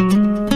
ไม่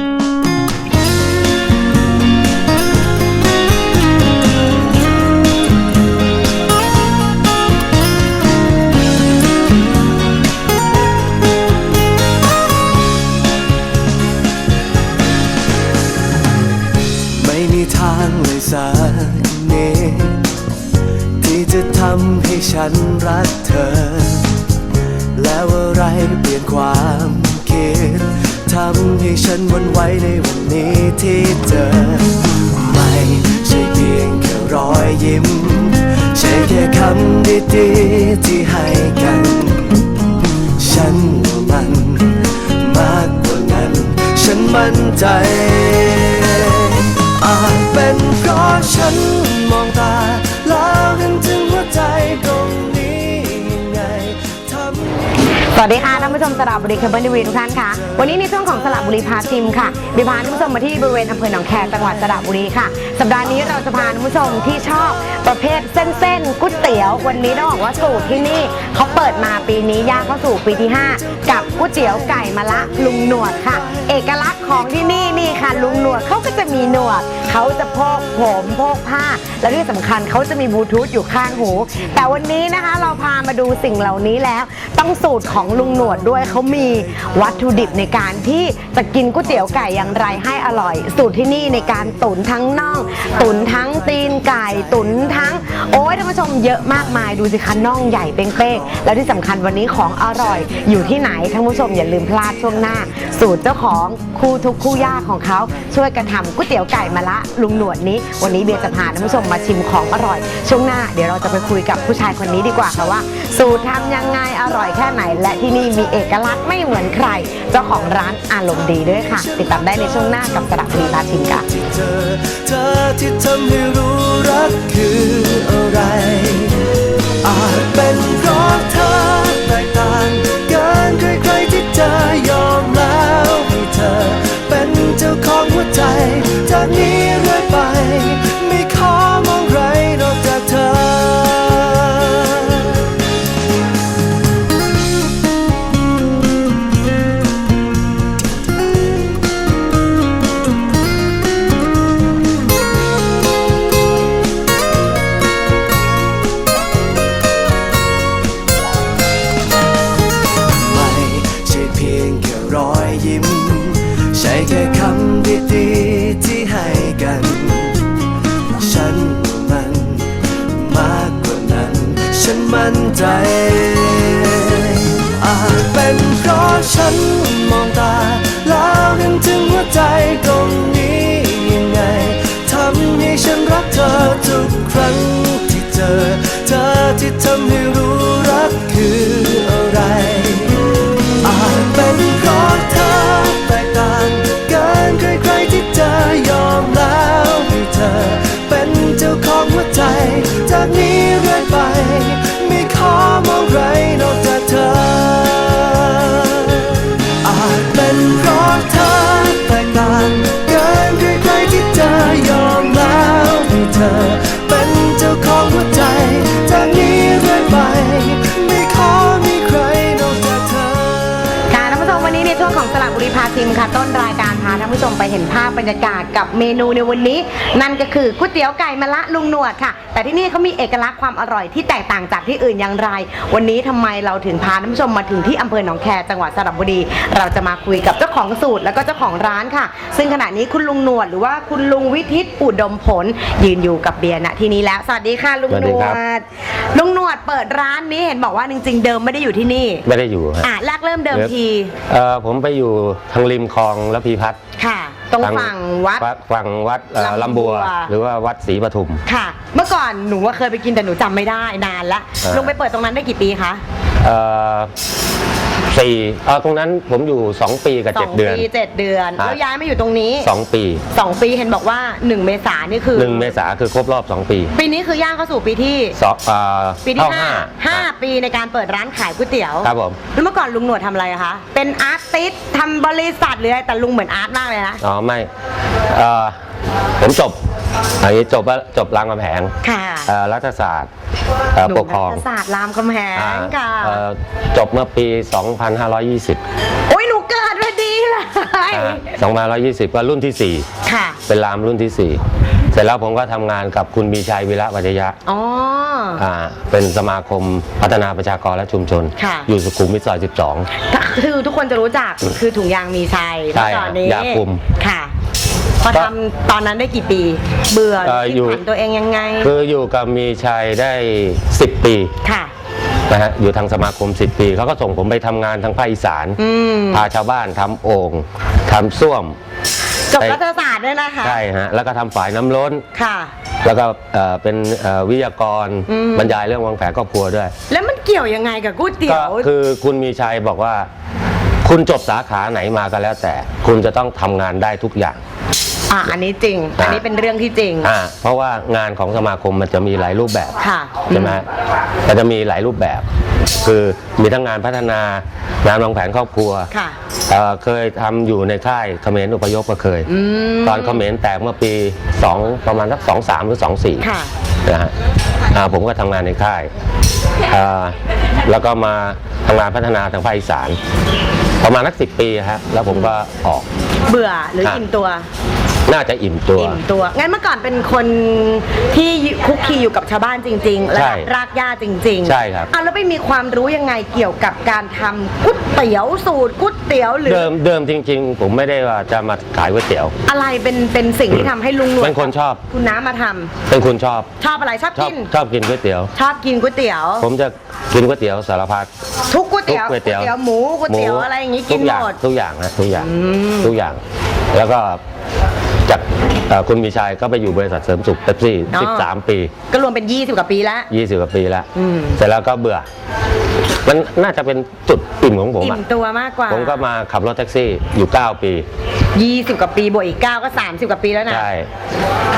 คำดีๆที่ให้กัน ฉันว่ามันมากกว่านั้น ฉันมั่นใจ อาจเป็นเพราะฉันมอง สวัสดีค่ะท่านผู้ชมสระบุรีเคเบิลทีวีทุกท่านค่ะ วันนี้ในช่วงของสระบุรีพาชิมค่ะบิวพาท่านผู้ชมมาที่บริเวณอำเภอหนองแคจังหวัดสระบุรีค่ะ สัปดาห์นี้เราจะพาท่านผู้ชมที่ชอบประเภทเส้นๆก๋วยเตี๋ยว วันนี้ต้องบอกว่าสูตรที่นี่เขาเปิดมาปีนี้ย่างเข้าสู่ปีที่ 5 กับก๋วยเตี๋ยวไก่มะละลุงหนวดค่ะเอกลักษณ์ของที่นี่นี่ค่ะลุงหนวดเขาก็จะมีหนวดเขาจะพกผมพกผ้า และที่สำคัญเขาจะมีบลูทูธอยู่ข้างหู แต่วันนี้นะคะเราพามาดูสิ่งเหล่านี้แล้ว ต้องสูตรของลุงหนวดด้วยเขามีวัตถุดิบในการที่จะกินก๋วยเตี๋ยวไก่อย่างไรให้อร่อย สูตรที่นี่ในการตุ๋นทั้งน่อง ตุ๋นทั้งตีนไก่ตุ๋นทั้ง โอ้ยท่านผู้ชมเยอะมากมายดูสิคะน่องใหญ่เป้งๆแล้วที่สำคัญวันนี้ของอร่อยอยู่ที่ไหนท่านผู้ชมอย่าลืมพลาดช่วงหน้า สูตรเจ้าของคู่ทุกคู่ยากของเขาช่วยกันทำก๋วยเตี๋ยวไก่มาละลุงหนวดนี้ วันนี้เบียร์จะพาท่านผู้ชมมาชิมของอร่อย ช่วงหน้าเดี๋ยวเราจะไปคุยกับผู้ชายคนนี้ดีกว่าค่ะว่า สูตรทำยังไงอร่อยแค่ไหน และที่นี่มีเอกลักษณ์ไม่เหมือนใคร เจ้าของร้านอารมณ์ดีด้วยค่ะ ติดตามได้ในช่วงหน้ากับสระบุรีพาชิมค่ะเธอเธอที่ทำให้รู้รักคืออะไรอาจเป็นเพราะ ฉัน บรรยากาศกับเมนูในวันนี้ นั่นก็คือก๋วยเตี๋ยวไก่มะละลุงหนวดค่ะ แต่ที่นี่เขามีเอกลักษณ์ความอร่อยที่แตกต่างจากที่อื่นอย่างไร วันนี้ทำไมเราถึงพาท่านผู้ชมมาถึงที่อำเภอหนองแคจังหวัดสระบุรี เราจะมาคุยกับเจ้าของสูตรแล้วก็เจ้าของร้านค่ะ ซึ่งขณะนี้คุณลุงหนวดหรือว่าคุณลุงวิทิตอุดมผล ยืนอยู่กับเบียร์ณที่นี้แล้วสวัสดีค่ะลุงสวัสหนดีวครับดลุงหนวดเปิดร้านนี้เห็นบอกว่าจริงๆเดิมไม่ได้อยู่ที่นี่ ไม่ได้อยู่ฮะอะแรกเริ่มเดิมทีเอ่อผมไปอยู่ทางริมคลองและพีพัฒน์ค่ะ ตรงทาฝั่งวัดฝั่งวัดเอ่อลำลำบับัววหรือว่าวัดศรีปทุม ค่ะ เมื่อก่อนหนูว่าเคยไปกินแต่หนูจำไม่ได้นานละอ่าลุงไปเปิดตรงนั้นได้กี่ปีคะเอ่อ สี่เออตรงนั้นผมอยู่ 2 ปีกับ สอง7 เดือน ปีเจ็ดเดือน ครับ แล้วย้ายมาอยู่ตรงนี้2 ปี สองปีเห็นบอกว่า1เมษายนนี่คือ1 เมษาคือครบรอบ 2 ปีปีนี้คือย่างเข้าสู่ปีที่ สองเอ่อปีที่เข้าห้าห้าห้าปีในการเปิดร้านขายก๋วยเตี๋ยว ครับผมแล้วเมื่อก่อนลุงหนวดทำอะไรอะคะ เป็นอาร์ติสต์ทำบริษัทหรืออะไรแต่ลุงเหมือนอาร์ตมากเลยนะ อ๋อไม่เอ่อผมจบ อันนี้จบว่าจบรามคำแหงค่ะเอ่อรัฐศาสตร์เอ่อหนูปกครองรัฐศาสตร์รามคำแหอ่างค่ะ เอ่อจบเมื่อปี 2520 โอ้ยหนูเกิดพอดีเลยสองพันร้อยยี่สิบก็รุ่นที่สี่ ค่ะเป็นรามรุ่นที่สี่เสร็จแล้วผมก็ทำงานกับคุณมีชัยวิระวัจยะอ๋อ อ่าเป็นสมาคมพัฒนาประชากรและชุมชน ค่ะ อยู่สุขุมวิทซอย 12 คือทุกคนจะรู้จักคือถุงยางมีชัยใช่เมื่อก่อนนี้ยาคุม ค่ะ พอก็ทำตอนนั้นได้กี่ปี เบื่อเอ่อคิดอยู่ผ่านตัวเองยังไง คืออยู่กับมีชัยได้ 10 ปีค่ะนะฮะอยู่ทางสมาคม 10 ปีเขาก็ส่งผมไปทำงานทางภาคอีสานอืมพาชาวบ้านทำโอ่งทำส้วมจบไปรัฐศาสตร์ด้วยนะคะใช่ฮะแล้วก็ทำฝายน้ำล้นค่ะแล้วก็เอ่อเป็นเอ่อวิทยากรอืมบรรยายเรื่องวางแผนครอบครัวด้วย แล้วมันเกี่ยวยังไงกับก๋วยเตี๋ก็ยวคือคุณมีชัยบอกว่า คุณจบสาขาไหนมาก็แล้วแต่ คุณจะต้องทำงานได้ทุกอย่าง อะอันนี้จริง อันนี้เป็นเรื่องที่จริง อ่าเพราะว่างานของสมาคมมันจะมีหลายรูปแบบค่ะใช่ไหมมันจะมีหลายรูปแบบ คือมีทั้งงานพัฒนางานวางแผนครอบครัวค่ะเอ่อเคยทำอยู่ในค่ายเขมรอพยพก็เคย อืม ตอนเขมรแตกเมื่อปี 2 ประมาณสัก2 3 หรือ 2 4 ค่ะ นะฮะอ่าผมก็ทำงานในค่ายอ่าแล้วก็มาทำงานพัฒนาทางภาคอีสาน ประมาณนักสิปีฮะแล้วผมก็ออก เบื่อหรือครับอิ่มตัว น่าจะอิ่มตัว อิ่มตัว งั้นเมื่อก่อนเป็นคนที่คุกคีอยู่กับชาวบ้านจริง ๆ และใช่รากหญ้าจริงๆใช่ครับ อะแล้วไปมีความรู้ยังไงเกี่ยวกับการทำก๋วยเตี๋ยวสูตรก๋วยเตี๋ยวหรือเดิมเดิมจริง ๆ ผมไม่ได้ว่าจะมาขายก๋วยเตี๋ยว อะไรเป็นเป็นสิ่งที่ทำให้ลุงหนวดเป็นคนชอบ คุณน้ามาทำเป็นคนชอบ ชอบอะไรชอบชอบกิน ชอบกินก๋วยเตี๋ยว ชอบกินก๋วยเตี๋ยว ผมจะกินก๋วยเตี๋ยวสารพัดทุกก๋วยเตี๋ยวทุกก๋วยเตี๋ยวหมูก๋วยเตี๋ยวอะไรอย่างงี้กินทุอย่าหงมดทุกอย่างนะทุกอย่างอืมทุกอย่าง แล้วก็ จากเอ่อคุณมีชัยก็ไปอยู่บริษัทเสริมสุขเ e ปซี่อ๋อ 13 ปี ก็รวมเป็น 20 กว่าปีแล้ว 20 กว่าปีแล้ว อืม เสร็จแล้วก็เบื่อ มันน่าจะเป็นจุดอิ่มของผมอิ่อะมตัวมากกว่า ผมก็มาขับรถแท็กซี่อยู่ 9 ปี 20 กว่าปีบวกอีก 9 ก็ 30 กว่าปีแล้วนะ ใช่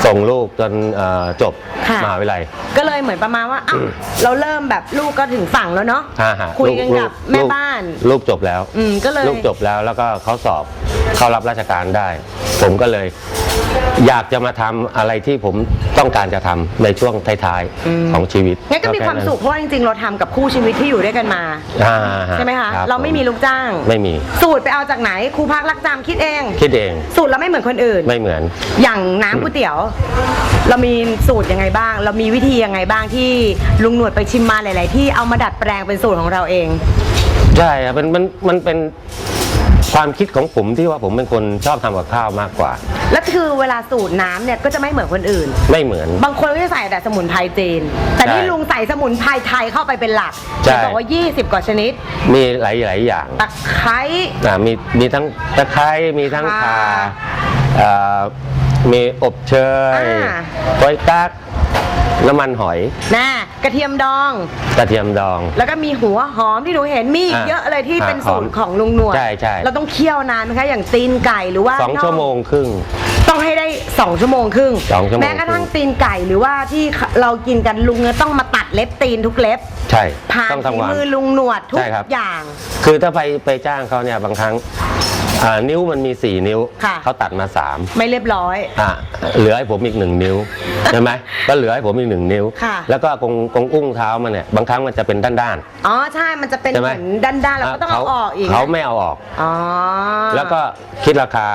ส่งลูกจนเอ่อจบค่ะ มหาวิทยาลัย ก็เลยเหมือนประมาณว่าอ้าวเราเริ่มแบบลูกก็ถึงฝั่งแล้วเนาะอ่าฮะคุยกันลูกับแม่ลูบ้าน ลูกจบแล้วอืมก็เลย ลูกจบแล้วแล้วก็เขาสอบเข้ารับราชการได้ ผมก็เลย อยากจะมาทำอะไรที่ผมต้องการจะทำในช่วงท้ายๆของชีวิตงั้นก็มีความสุขเพราะว่าจริงๆ เราทำกับคู่ชีวิตที่อยู่ด้วยกันมา อ่าฮใช่ไหมคะ บเราไม่มีลูกจ้าง ไม่มีสูตรไปเอาจากไหนครูพักรักจำคิดเอง คิดเองสูตรเราไม่เหมือนคนอื่น ไม่เหมือน อย่างน้ำก๋วยเตี๋ยว เรามีสูตรยังไงบ้าง เรามีวิธียังไงบ้างที่ลุงหนวดไปชิมมาหลาย ๆ ที่เอามาดัดแปลงเป็นสูตรของเราเอง ใช่ครับมันมันมันเป็น ความคิดของผมที่ว่าผมเป็นคนชอบทำกับข้าวมากกว่า แล้วคือเวลาสูตรน้ำเนี่ยก็จะไม่เหมือนคนอื่น ไม่เหมือน บางคนก็จะใส่แต่สมุนไพรจีน แต่นี่ใช่ลุงใส่สมุนไพรไทยเข้าไปเป็นหลักใช่เห็นบอกว่า 20 กว่าชนิด มีหลายหลายอย่างตะไคร้ อ่ามีมีทั้งตะไคร้มีทั้งค่ะคาอ่ามีอบเชยอ่า โป๊ยกั๊ก น้ำมันหอยนะกระเทียมดอง กระเทียมดอง แล้วก็มีหัวหอมที่หนูเห็นมีอีกอะเยอะเลยที่อะเป็นสูตรหอมของลุงหนวดใช่ใช่ เราต้องเคี่ยวนานไหมคะอย่างตีนไก่หรือว่าสองน่ชั่วโมงครึ่ง ต้องให้ได้2ชั่วโมงครึ่งสองชั่วโมง แม้กระทั่งตีนไก่หรือว่าที่เรากินกันลุงเนี่ยต้องมาตัดเล็บตีนทุกเล็บใช่ผ่านต้องฝีทำวันมือลุงหนวดทุกใช่ครับ อย่าง คือถ้าไปไปจ้างเขาเนี่ยบางครั้ง อ่านิ้วมันมี 4 นิ้ว ค่ะ เขาตัดมา3ไม่เรียบร้อย อะเหลือให้ผมอีกหนึ่งนิ้วใช่ไหมก็เหลือให้ผมอีกหนึ่งนิ้ว ค่ะ แล้วก็กงกงอุ้งเท้ามันเนี่ยบางครั้งมันจะเป็นด้าน อ๋อใช่มันจะเป็นใช่ไหเหม มือนด้านๆๆแล้วก็ต้องเอาออกอีกเขาไม่เอาออก อ๋อ แล้วก็คิดราคา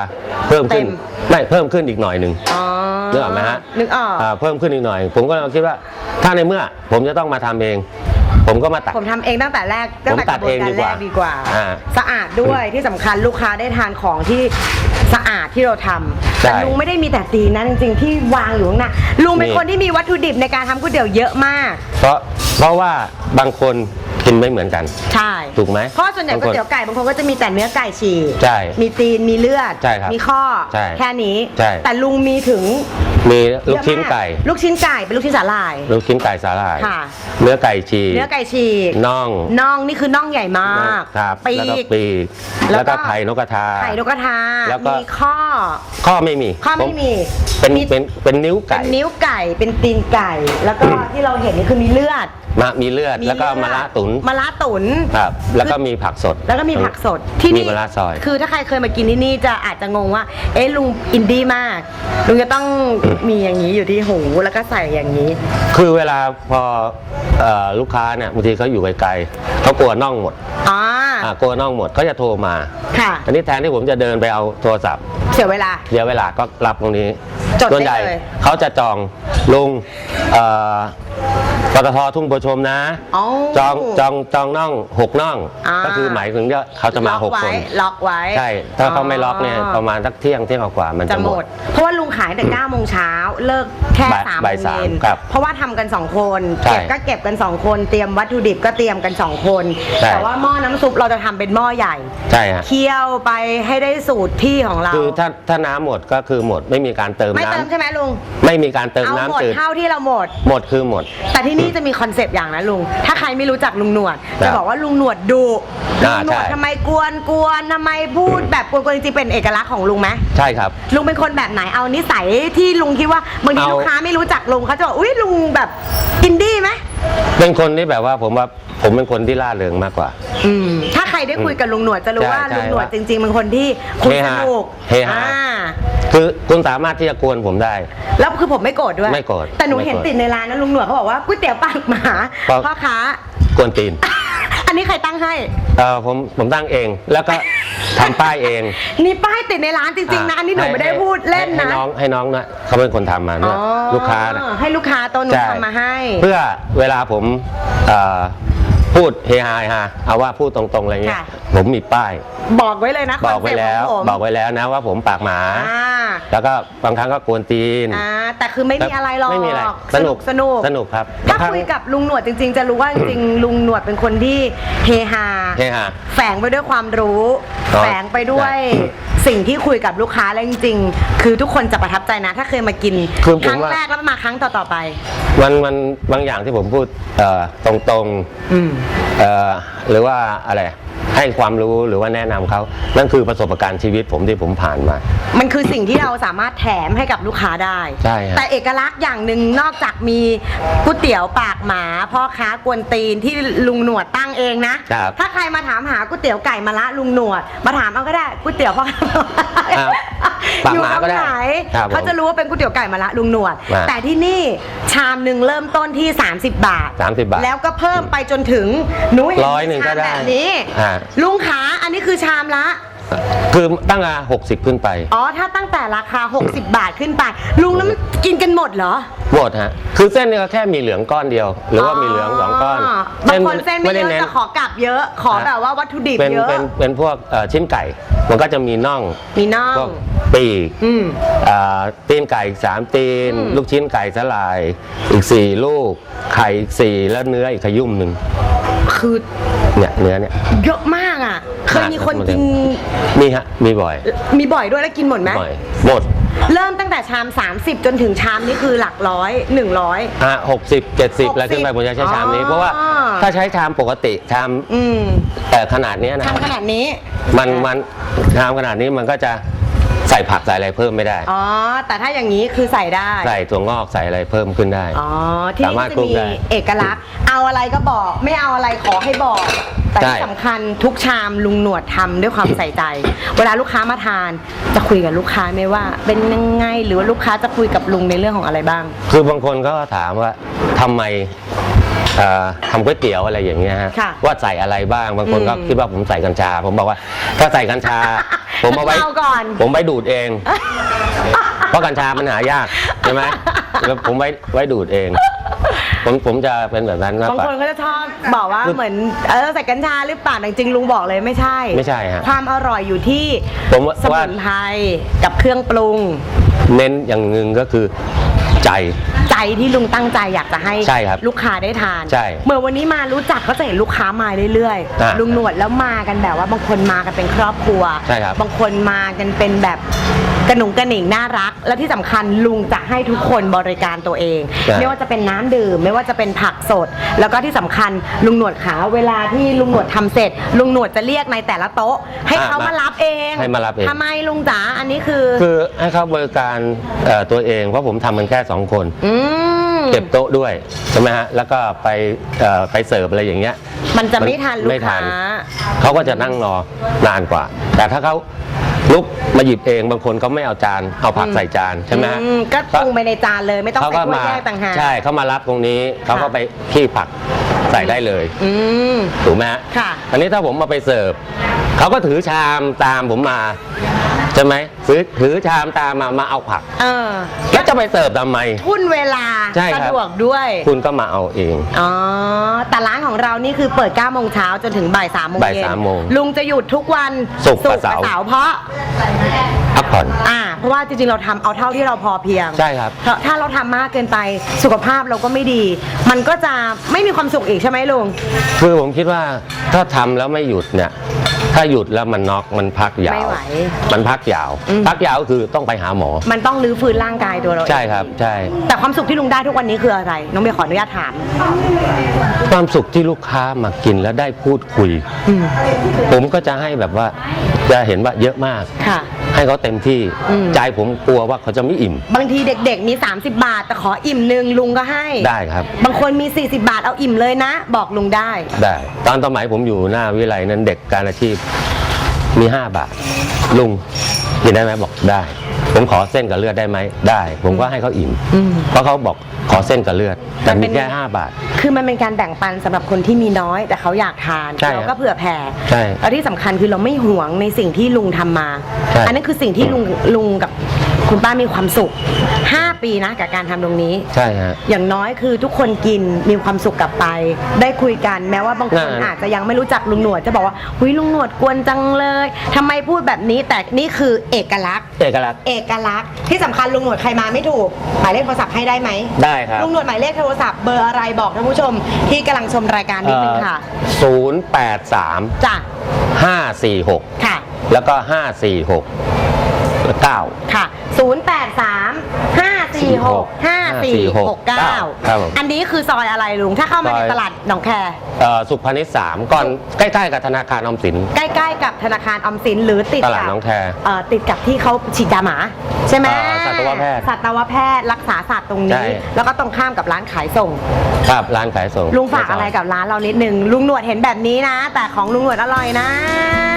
เพิ่มขึ้นเต็ม ไม่เพิ่มขึ้นอีกหน่อยหนึ่ง อ๋อนึกออกไหมฮะ นึกออก อ่าเพิ่มขึ้นอีกหน่อย ผมก็คิดว่า ถ้าในเมื่อผมจะต้องมาทำเอง ผมก็มาตัดผมทำเองตั้งแต่แรกตั้งแต่ผมตัดกระบวนการเองดีกแรว่ากดีกว่า อ่าสะอาดด้วยที่สำคัญลูกค้าได้ทานของที่สะอาดที่เราทำใช่แต่ลุงไม่ได้มีแต่ตีนนะจริงๆที่วางอยู่ข้างหน้าลุงเป็นนี่คนที่มีวัตถุดิบในการทำก๋วยเตี๋ยวเยอะมาก เพราะเพราะว่าบางคน กินไม่เหมือนกัน ใช่ถูกไหมเพราะส่วนใหญ่บางก๋ควนยเตี๋ยวไก่บางคนก็จะมีแต่เนื้อไก่ฉีกใช่มีตีนมีเลือด ใช่ครับมีข้อ ใช่แค่นี้ ใช่ แต่ลุงมีถึงมีลูกชิ้นเยอะมากไก่ ลูกชิ้นไก่เป็นลูกชิ้นสาหร่าย ลูกชิ้นไก่สาหร่ายค่ะเนื้อไก่ฉีกเนื้อไก่ฉีกน่องน่องนี่คือน่องใหญ่มากครับปีแล้วก็กปีกแล้แล้ววก็ก็ไข่นกกระทาไข่นกกระทาแล้วก็มีข้อ ข้อไม่มีข้อไม่มีเป็นมีเป็นเป็นนิ้วเป็ไก่นนิ้วไก่เป็นตีนไก่ แล้วก็ที่เราเห็นนี่คือมีเลือดมามีเลือดแล้วก็เลือดมะระตุ๋นมะระตุ๋นครับ แล้วก็มีผักสด แล้วก็มีผักสดที่มีนี่มะระซอย คือถ้าใครเคยมากินที่นี่จะอาจจะงงว่า เอ๊ะลุงอินดี้มาก ลุงจะต้องมีอย่างนี้อยู่ที่หูแล้วก็ใส่อย่างนี้ คือเวลาพอเอ่อลูกค้าเนี่ยบางทีเขาอยู่ไกลๆเขากลัวน่องหมดอ๋ออ่ากลัวน่องหมดเขาจะโทรมาค่ะอันนี้แทนที่ผมจะเดินไปเอาโทรศัพท์เสียเวลาเดี๋ยวเวลาก็รับตรงนี้จดได้ส่วนใหญ่เลยเขาจะจองลุงเอ่อ ปตททุ่งประชมนะ อ๋อ จองจองจองน่องหกน่อง อ่า ก็คือหมายถึงว่าเขาจะมาล็อกหกไว้คน ล็อกไว้ใช่ ถ้าเขาไม่ล็อกเนี่ยประมาณสักเที่ยงเที่ยงกว่าๆมันจะจะหหมมด ด เพราะว่าลุงขายแต่9โมงเช้าเลิกแค่บ่าย3โมบ่ายงสามเย็นครับเพราะว่าทำกัน 2 คน ใช่เก็บก็เก็บกัน 2 คน เตรียมวัตถุดิบก็เตรียมกัน 2 คน ใช่ แต่ว่าหม้อน้ำซุปเราจะทำเป็นหม้อใหญ่ ใช่ฮะ เคี่ยวไปให้ได้สูตรที่ของเรา คือถ้าถ้าน้ำหมดก็คือหมดไม่มีการเติมไม่น้เติมใช่ไหมลุงำไม่มีการเติมเอาหมดน้ำจืดเท่าที่เราหมด หมดคือหมด แต่ที่นี่จะมีคอนเซปต์อย่างนะลุง ถ้าใครไม่รู้จักลุงหนวดครัจะบบอกว่าลุงหนวดดุลุอ่างหนวดใช่ ทำไมกวนกวนทำไมพูดแบบกวนกวนจริงๆเป็นเอกลักษณ์ของลุงไหมใช่ครับ ลุงเป็นคนแบบไหนเอานิสัยที่ลุงคิดว่าบางทีเอา ลูกค้าไม่รู้จักลุงเขาจะบอกอุ้ยลุงแบบอินดี้ไหม เป็นคนที่แบบว่าผมว่าผมเป็นคนที่ล่าเริงมากกว่า อืมถ้าใครได้คุยกับลุงหนวดจะรู้ใช่ว่าใช่ลุงหนวดว่าจริงๆเป็นคนที่คุยเฮสฮานุกเฮฮา อ่าคือคุณสามารถที่จะกวนผมได้ แล้วคือผมไม่โกรธด้วยไม่โกรธแต่หนูไม่โกรธเห็นติดในร้านนะลุงหนวดเขาบอกว่าก๋วยเตี๋ยวปากหมาเพราะ พ่อค้ากวนตีน อันนี้ใครตั้งให้ เออผมผมตั้งเองแล้วก็ทำป้ายเองนี่ป้ายติดในร้านจริงๆนะ อันนี้หนูให้ไม่ได้พูดเล่นให้นะ ให้น้องให้น้องนะเขาเป็นคนทำมาเนี่ยอ๋อลูกค้านะ ให้ลูกค้าตัวหนูใช่ทำมาให้ เพื่อเวลาผมเอ่อ พูดเฮฮาเฮฮาเอาว่าพูดตรงๆอะไรเงี้ยค่ะ ผมมีป้าย บอกไว้เลยนะบอกไว้แล้วคอนเซ็ปต์ของผมบอกไว้แล้วนะว่าผมปากหมา อ่าแล้วก็บางครั้งก็กวนตีนอ่าแต่คือไม่มีอะไรหรอกไม่มีอะไรสนุกสนุกสนุกครับถ้าบงรั้งคุยกับลุงหนวดจริง ๆ จะรู้ว่าจริงๆลุงหนวดเป็นคนที่เฮฮา เฮฮา แฝงไปด้วยความรู้อ๋อแฝงไปด้วยสิ่งที่คุยกับลูกค้าแล้วจริงๆ คือทุกคนจะประทับใจนะ ถ้าเคยมากินคือผมครั้งว่า แรกแล้วมาครั้งต่อๆไป มันมันบางอย่างที่ผมพูดเอ่อตรงๆอืมเอ่อหรือว่าอะไรให้ความรู้หรือว่าแนะนำเขา นั่นคือประสบการณ์ชีวิตผมที่ผมผ่านมา มันคือสิ่งที่เราสามารถแถมให้กับลูกค้าได้ ใช่ครับ แต่เอกลักษณ์อย่างหนึ่งนอกจากมีก๋วยเตี๋ยวปากหมาพ่อค้ากวนตีนที่ลุงหนวดตั้งเองนะ ครับ ถ้าใครมาถามหาก๋วยเตี๋ยวไก่มะละลุงหนวด มาถามเอาก็ได้ก๋วยเตี๋ยวพ่อครับปากหมาก็ได้อยู่ตรงไหนครับผมเขาจะรู้ว่าเป็นก๋วยเตี๋ยวไก่มะละลุงหนวดมาแต่ที่นี่ชามหนึ่งเริ่มต้นที่ 30 บาท 30บาทแล้วก็เพิ่มไปจนถึงหนูเห็นร้อยหนึ่งก็ได้ชามแบบนี้ อ่าลุงขาอันนี้คือชามละ คือตั้งแต่หกสิบขึ้นไป อ๋อ ถ้าตั้งแต่ราคา 60 บาทขึ้นไป ลุงแล้วมันกินกันหมดเหรอ หมดฮะ คือเส้นเนี่ยก็แค่มีเหลืองก้อนเดียว หรือว่ามีเหลืองสองก้อนบางคนเส้นไม่เยด้อะน้นแต่ขอกลับเยอะ ขอแบบว่าวัตถุดิบเป็นเยอะ เป็นเป็นพวกเอ่อชิ้นไก่ มันก็จะมีน่อง มีน่องพวกปีกอืมอ่าตีนไก่อีกสามตีนอืมลูกชิ้นไก่สลาย อีกสี่ลูก ไข่อีกสี่แล้วเนื้ออีกขยุ่มหนึ่ง คือ เนี่ยเนื้อเนี่ย เยอะมาก อะ เคยมีคนกิน มีฮะ มีบ่อย มีบ่อยด้วยแล้วกินหมดไหมบ่อยหมด เริ่มตั้งแต่ชาม 30 จนถึงชามนี้คือหลักร้อย100อะหกสิบเจ็ดสิบ60แล้วขึ้นไปผมจะใช้ชามนี้อ๋อเพราะว่าถ้าใช้ชามปกติชามอืมแต่ขนาดเนี้ยนะทำขนาดนี้ มันมันชามขนาดนี้มันก็จะ ใส่ผักใส่อะไรเพิ่มไม่ได้ อ๋อ แต่ถ้าอย่างนี้คือใส่ได้ ใส่ถั่วงอกใส่อะไรเพิ่มขึ้นได้ อ๋อ ที่สานี่มารถจะคลุกมีได้ เอกลักษณ์ เอาอะไรก็บอก ไม่เอาอะไรขอให้บอก แต่ใช่ ที่สำคัญทุกชามลุงหนวดทำด้วยความใส่ใจ เวลาลูกค้ามาทาน จะคุยกับลูกค้าไหมว่า เป็นยังไงหรือว่าลูกค้าจะคุยกับลุงในเรื่องของอะไรบ้าง คือบางคนก็ถามว่าทำไม เอ่อทำก๋วยเตี๋ยวอะไรอย่างเงี้ยฮะค่ะว่าใส่อะไรบ้างบางคนก็อืมคิดว่าผมใส่กัญชา ผมบอกว่า ถ้าใส่กัญชา ผมเอาไว้เอาก่อน ผมไว้ดูดเอง เพราะกัญชามันหายากใช่ไหมแล้วผมไว้ไว้ดูดเอง ผมผมจะเป็นแบบนั้นมากบางกว่า คนก็จะชอบบอกว่าคือเหมือนเออใส่กัญชาหรือเปล่าแต่จริงๆลุงบอกเลยไม่ใช่ไม่ใช่ฮะความอร่อยอยู่ที่ผมว่า สมุนไพรกับเครื่องปรุง เน้นอย่างหนึ่งก็คือใจใจ ที่ลุงตั้งใจอยากจะให้ใช่ครับลูกค้าได้ทานใช่เมื่อวันนี้มารู้จักเขาจะเห็นลูกค้ามาเรื่อยอ่าลุงหนวดแล้วมากันแบบว่าบางคนมากันเป็นครอบครัวใช่ครับบางคนมากันเป็นแบบกระหนุงกระหนิงน่ารัก และที่สำคัญลุงจะให้ทุกคนบริการตัวเอง ใช่ ไม่ว่าจะเป็นน้ำดื่ม ไม่ว่าจะเป็นผักสด แล้วก็ที่สำคัญลุงหนวดขาเวลาที่ลุงหนวดทำเสร็จ ลุงหนวดจะเรียกในแต่ละโต๊ะ ให้อ่าเขามามารับเองให้มารับเอง ทำไมลุงจ๋าอันนี้คือ คือให้เขาบริการเอ่อตัวเองเพราะผมทำมันแค่สองคน อืม เก็บโต๊ะด้วยใช่ไหมฮะแล้วก็ไปเอ่อไปเสิร์ฟอะไรอย่างเงี้ยมันจะไม่ทันลูไม่กทัค้านเขาก็จะนั่งรอนานกว่า แต่ถ้าเขาลุกมาหยิบเองบางคนเขาไม่เอาจานเอาผักใส่จานใช่ไหมฮะ อืก็ปรุงไปในจานเลยไม่ต้องเขาใส่ก็ถ้วยมาแยกต่างหาก ใช่เขามารับตรงนี้เขาก็ค่ะ ไปขี้ผักใส่ได้เลยอืม ถูกไหมฮะค่ะ อันนี้ถ้าผมมาไปเสิร์ฟเขาก็ถือชามตามผมมา ใช่ไหมถือถือชามตามมามาเอาผัก เออ แล้วจะไปเสิร์ฟทำไม ทุ่นเวลาใช่ครับ สะดวกด้วย คุณก็มาเอาเอง อ๋อ แต่ร้านของเรานี่คือเปิด9โมงเช้าจนถึงบ่าย3โมงบ่ายเย็นสามโมงลุงจะหยุดทุกวันศุกร์กับเสาร์เพราะ พักผ่อน อ่า เพราะว่าจริงๆ เราทำเอาเท่าที่เราพอเพียงใช่ครับ เพราะถ้าเราทำมากเกินไปสุขภาพเราก็ไม่ดี มันก็จะไม่มีความสุขอีกใช่ไหมลุง คือผมคิดว่าถ้าทำแล้วไม่หยุดเนี่ย ถ้าหยุดแล้วมันน็อกมันพักยาวไม่ไหว มันพักยาว อืม พักยาวก็คือต้องไปหาหมอ มันต้องรื้อฟื้นร่างกายตัวเราเองใช่ครับใช่ แต่ความสุขที่ลุงได้ทุกวันนี้คืออะไร น้องเบียร์ขออนุญาตถาม ความสุขที่ลูกค้ามากินแล้วได้พูดคุย อืมผมก็จะให้แบบว่าจะเห็นว่าเยอะมาก ค่ะ ให้เขาเต็มที่อืม ใจผมกลัวว่าเขาจะไม่อิ่มบางทีเด็กๆ มี 30 บาท แต่ขออิ่มหนึ่งลุงก็ให้ ได้ครับ บางคนมี 40 บาทเอาอิ่มเลยนะ บอกลุงได้ ได้ ตอนสมัยผมอยู่หน้าวิไลนั้นเด็กการอาชีพมี 5 บาท ลุงกินได้ไหมบอกได้ ผมขอเส้นกับเลือดได้ไหมได้ ผมก็ให้เขาอิ่มอืม เพราะเขาบอกขอเส้นกับเลือด แต่มันเป็มีนแค่5บาท คือมันเป็นการแบ่งปันสำหรับคนที่มีน้อย แต่เขาอยากทานใช่เราก็เผื่อแผ่ใช่แล้วที่สำคัญคือเราไม่หวงในสิ่งที่ลุงทำมา ใช่ อันั้นคือสิ่งที่ลุงลุงกับ คุณป้ามีความสุข 5 ปีนะกับการทำตรงนี้ ใช่ฮะ อย่างน้อยคือทุกคนกินมีความสุขกลับไป ได้คุยกันแม้ว่าบางคนนั่น อาจจะยังไม่รู้จักลุงหนวดจะบอกว่าหุยลุงหนวดกวนจังเลยทำไมพูดแบบนี้แต่นี่คือเอกลักษณ์ เอกลักษณ์เอกลักษณ์ที่สำคัญลุงหนวดใครมาไม่ถูกหมายเลขโทรศัพท์ให้ได้ไหมได้ครับลุงหนวดหมายเลขโทรศัพท์เบอร์อะไรบอกท่านผู้ชม ที่กำลังชมรายการนิดนึงค่ะศูนย์แปดสามจ้ะห้าสี่หกค่ะ แล้วก็ห้าสี่หก เก้าค่ะศูนย์แปดสามห้า เก้าค่ะ083 546 5469ครับผมอันนี้คือซอยอะไรลุง ถ้าเข้ามาในซอยตลาดหนองแคเอ่อสุขพาณิชย์สามก่อนใกล้ๆกับธนาคารออมสิน ใกล้ๆกับธนาคารออมสินหรือติดตลาดกับหนองแคเอ่อติดกับที่เขาฉีดยาหมา ใช่ไหมเอ่อสัตวแพทย์สัตวแพทย์รักษาสัตว์ตรงใช่นี้ แล้วก็ตรงข้ามกับร้านขายส่ง ครับร้านขายส่ง ลุงฝากอะไรกับร้านเรานิดนึงลุงหนวดเห็นแบบนี้นะ แต่ของลุงหนวดอร่อยนะ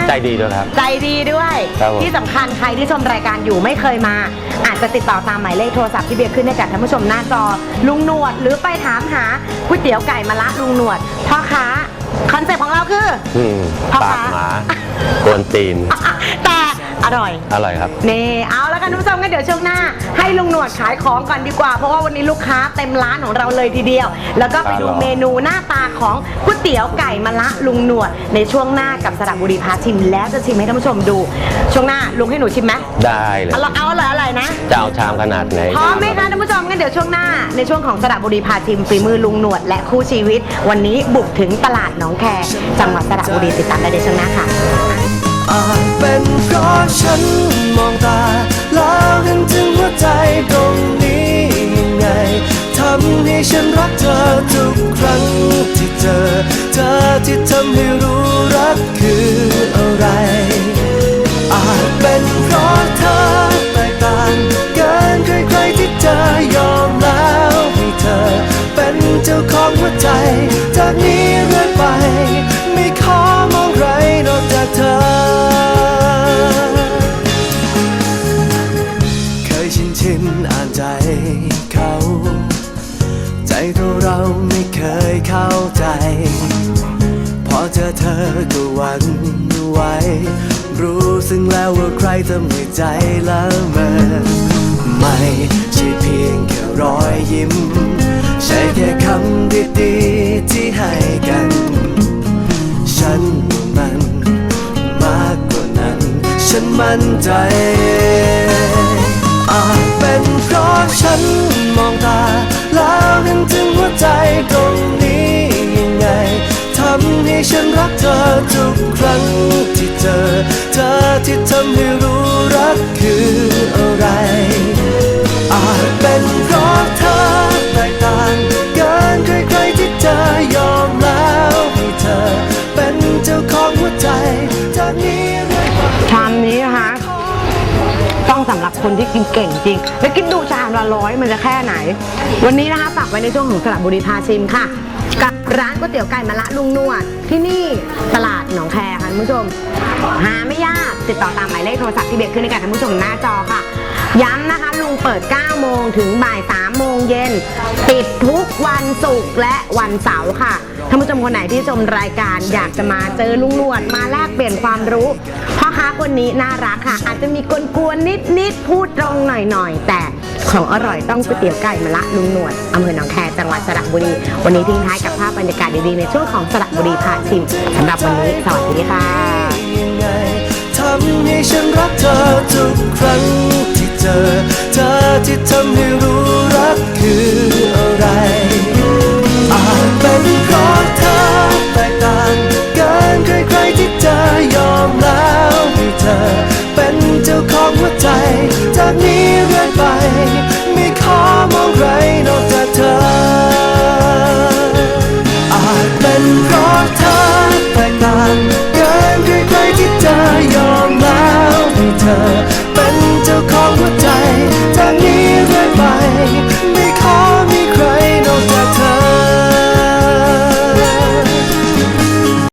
ใจดีด้วยครับ ใจดีด้วยครับผมที่สำคัญใครที่ชมรายการอยู่ไม่เคยมา อาจจะติดต่อตามหมายเลขโทรศัพท์ที่เบียร์ขึ้นให้กับท่านผู้ชมหน้าจอ ลุงหนวดหรือไปถามหาก๋วยเตี๋ยวไก่มะละลุงหนวดพ่อค้าคอนเซ็ปต์ของเราคือ อืมพ่อปากค้าหมากวนตีน แต่ อร่อย อร่อยครับ นี่เอาแล้วกันท่านผู้ชมกันเดี๋ยวช่วงหน้า ให้ลุงหนวดขายของก่อนดีกว่า เพราะว่าวันนี้ลูกค้าเต็มร้านของเราเลยทีเดียว แล้วก็ไปดูครับเมนูหน้าตาของก๋วยเตี๋ยวไก่มะละลุงหนวด ในช่วงหน้ากับสระบุรีพาชิม แล้วจะชิมให้ท่านผู้ชมดู ช่วงหน้าลุงให้หนูชิมไหมได้เลย เอาละเอาเลยอะไรนะ จะเอาชามขนาดไหนพร้อมไหมคะท่านผู้ชมกันเดี๋ยวช่วงหน้า ในช่วงของสระบุรีพาชิมฝีมือลุงหนวดและคู่ชีวิต วันนี้บุกถึงตลาดหนองแคจังหวัดสระบุรีติดตามได้ในช่วงหน้าค่ะ อาจเป็นเพราะฉันมองตา แล้วเห็นถึงหัวใจตรงนี้ยังไงทำให้ฉันรักเธอทุกครั้งที่เจอ เธอที่ทำให้รู้รักคืออะไร อาจเป็นเพราะเธอแตกต่างเกินใครๆที่ ฉันมั่นใจ อาจเป็นเพราะฉันมองตา แล้วเห็นถึงหัวใจตรงนี้ยังไงทำให้ฉันรักเธอทุกครั้งที่เจอ เธอที่ทำให้รู้รักคืออะไร อาจเป็นเพราะเธอแตกต่างเกินใครๆที่เธอ คนที่กินเก่งจริง แล้วคิดดูชามละร้อยมันจะแค่ไหน วันนี้นะคะฝากไว้ในช่วงของสระบุรีพาชิมค่ะ กับร้านก๋วยเตี๋ยวไก่มะละลุงนวด ที่นี่ตลาดหนองแคค่ะท่านผู้ชม หาไม่ยากติดต่อตามหมายเลขโทรศัพท์ที่เบียขึ้นในการท่านผู้ชมหน้าจอค่ะ ย้ำนะคะลุงเปิด 9 โมงถึงบ่าย 3 โมงเย็น ปิดทุกวันศุกร์และวันเสาร์ค่ะท่านผู้ชมคนไหนที่ชมรายการอยากจะมาเจอลุงนวดมาแลกเปลี่ยนความรู้ ค้าคนนี้น่ารักค่ะ อาจจะมีกวนๆนิดๆพูดตรงหน่อยๆ แต่ของอร่อยต้องก๋วยเตี๋ยวไก่มะละลุงหนวดอำเภอหนองแคจังหวัดสระบุรี วันนี้ทิ้งท้ายกับภาพบรรยากาศดีๆในช่วงของสระบุรีพาชิมสำหรับวันนี้สวัสดีค่ะทำให้ฉันรักเธอทุกครั้ง